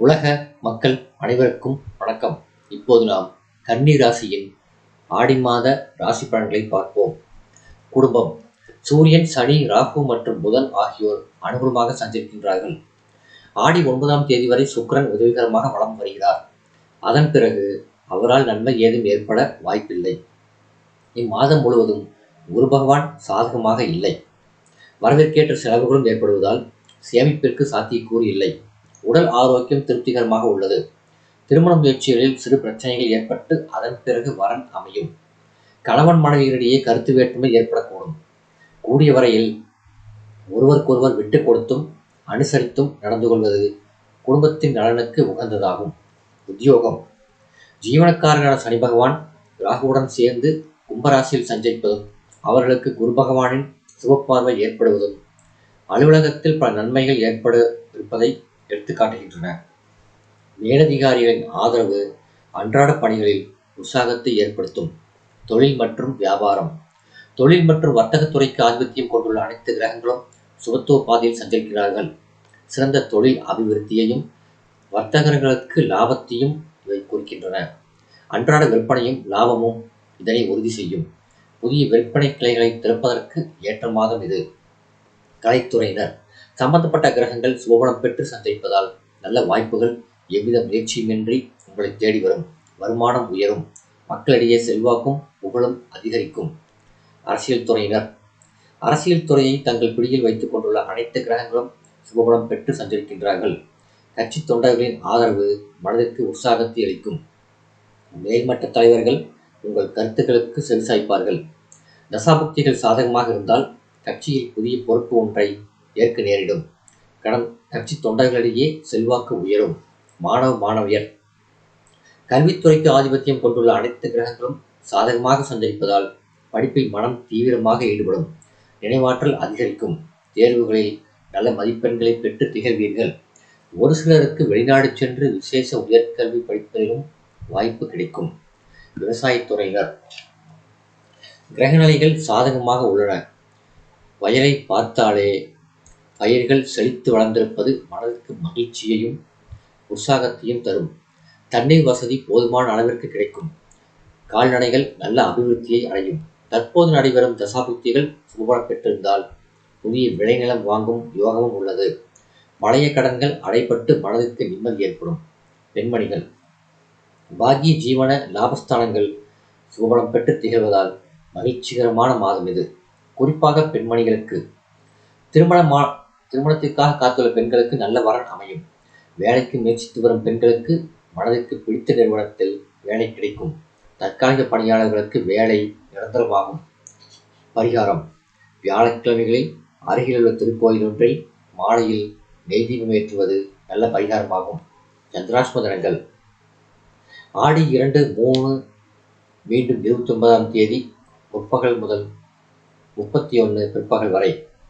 உலக மக்கள் அனைவருக்கும் வணக்கம். இப்போது நாம் கன்னி ராசியின் ஆடி மாத ராசி பலன்களை பார்ப்போம். குடும்பம். சூரியன் சனி ராகு மற்றும் புதன் ஆகியோர் அனுகூலமாக சஞ்சரிக்கின்றார்கள். ஆடி ஒன்பதாம் தேதி வரை சுக்கரன் உதவிகரமாக வளம் வருகிறார். அதன் பிறகு அவரால் நன்மை ஏதும் ஏற்பட வாய்ப்பில்லை. இம்மாதம் முழுவதும் குரு பகவான் சாதகமாக இல்லை. வரவிற்கேற்ற செலவுகளும் ஏற்படுவதால் சேமிப்பிற்கு சாத்தியக்கூறு இல்லை. உடல் ஆரோக்கியம் திருப்திகரமாக உள்ளது. திருமண முயற்சிகளில் சிறு பிரச்சனைகள் ஏற்பட்டு அதன் பிறகு வரன் அமையும். கணவன் மனைவியரிடையே கருத்து வேற்றுமை ஏற்படக்கூடும். கூடிய வரையில் ஒருவருக்கொருவர் விட்டு கொடுத்தும் அனுசரித்தும் நடந்து கொள்வது குடும்பத்தின் நலனுக்கு உகந்ததாகும். உத்தியோகம். ஜீவனக்காரனான சனி பகவான் ராகுவுடன் சேர்ந்து கும்பராசியில் சஞ்சரிப்பதும் அவர்களுக்கு குரு பகவானின் சுபப்பார்வை ஏற்படுவதும் அலுவலகத்தில் பல நன்மைகள் ஏற்பட இருப்பதை எடுத்துக்காட்டுகின்றன. மேலதிகாரிகளின் ஆதரவு அன்றாட பணிகளில் உற்சாகத்தை ஏற்படுத்தும் தொழில் மற்றும் வியாபாரம். தொழில் மற்றும் வர்த்தகத்துறைக்கு ஆதிபத்தியம் கொண்டுள்ள அனைத்து கிரகங்களும் சுபத்துவ பாதையில் சஞ்சரிக்கிறார்கள். சிறந்த தொழில் அபிவிருத்தியையும் வர்த்தகர்களுக்கு லாபத்தையும் இவை குறிக்கின்றன அன்றாட விற்பனையும் லாபமும் இதனை உறுதி செய்யும். புதிய விற்பனை கிளைகளை திறப்பதற்கு ஏற்ற மாதம் இது. கலைத்துறையினர். சம்பந்தப்பட்ட கிரகங்கள் சுபபலம் பெற்று சந்திப்பதால் நல்ல வாய்ப்புகள் எவ்வித முயற்சியுமின்றி உங்களை தேடி வரும். வருமானம் உயரும். மக்களிடையே செல்வாக்கும் புகழும் அதிகரிக்கும். அரசியல் துறையினர். அரசியல் துறையை தங்கள் பிடியில் வைத்துக் கொண்டுள்ள அனைத்து கிரகங்களும் சுபபலம் பெற்று சஞ்சரிக்கின்றார்கள். கட்சி தொண்டர்களின் ஆதரவு மனதிற்கு உற்சாகத்தை அளிக்கும். மேல்மட்ட தலைவர்கள் உங்கள் கருத்துக்களுக்கு செவிசாய்ப்பார்கள். தசாபக்திகள் சாதகமாக இருந்தால் கட்சியில் புதிய பொறுப்பு ஒன்றை ஏற்க நேரிடும். கடன் கட்சி தொண்டர்களிடையே செல்வாக்கு உயரும். மாணவ மாணவியர். கல்வித்துறைக்கு ஆதிபத்தியம் கொண்டுள்ள அனைத்து கிரகங்களும் சாதகமாக சஞ்சரிப்பதால் படிப்பில் மனம் தீவிரமாக ஈடுபடும். நினைவாற்றல் அதிகரிக்கும். தேர்வுகளில் நல்ல மதிப்பெண்களை பெற்று திகழ்வீர்கள். ஒரு சிலருக்கு வெளிநாடு சென்று விசேஷ உயர்கல்வி படிப்பதிலும் வாய்ப்பு கிடைக்கும். விவசாயத்துறையினர் கிரகநிலைகள் சாதகமாக உள்ளன. வயலை பார்த்தாலே பயிர்கள் செழித்து வளர்ந்திருப்பது மனதிற்கு மகிழ்ச்சியையும் உற்சாகத்தையும் தரும். தண்ணீர் வசதி போதுமான அளவிற்கு கிடைக்கும். கால்நடைகள் நல்ல அபிவிருத்தியை அடையும். தற்போது நடைபெறும் தசாபுக்திகள் சுபபலம் பெற்றிருந்தால் புதிய விளைநிலம் வாங்கும் யோகமும் உள்ளது. பழைய கடன்கள் அடைப்பட்டு மனதிற்கு நிம்மதி ஏற்படும். பெண்மணிகள் பாக்கிய ஜீவன லாபஸ்தானங்கள் சுபபலம் பெற்று திகழ்வதால் மகிழ்ச்சிகரமான மாதம் இது. குறிப்பாக பெண்மணிகளுக்கு திருமணமா திருமணத்திற்காக காத்துள்ள பெண்களுக்கு நல்ல வரன் அமையும். வேலைக்கு முயற்சித்து வரும் பெண்களுக்கு மனதிற்கு பிடித்த நிறுவனத்தில் வேலை கிடைக்கும். தற்காலிக பணியாளர்களுக்கு வேலை நிரந்தரமாகும். பரிகாரம். வியாழக்கிழமைகளில் அருகிலுள்ள திருக்கோயில் ஒன்றில் மாலையில் நெய் தீபம் ஏற்றுவது நல்ல பரிகாரமாகும். சந்திராஷ்ம தினங்கள் ஆடி இரண்டு மூணு மீண்டும் இருபத்தி ஒன்பதாம் தேதி முற்பகல் முதல் முப்பத்தி ஒன்று பிற்பகல் வரை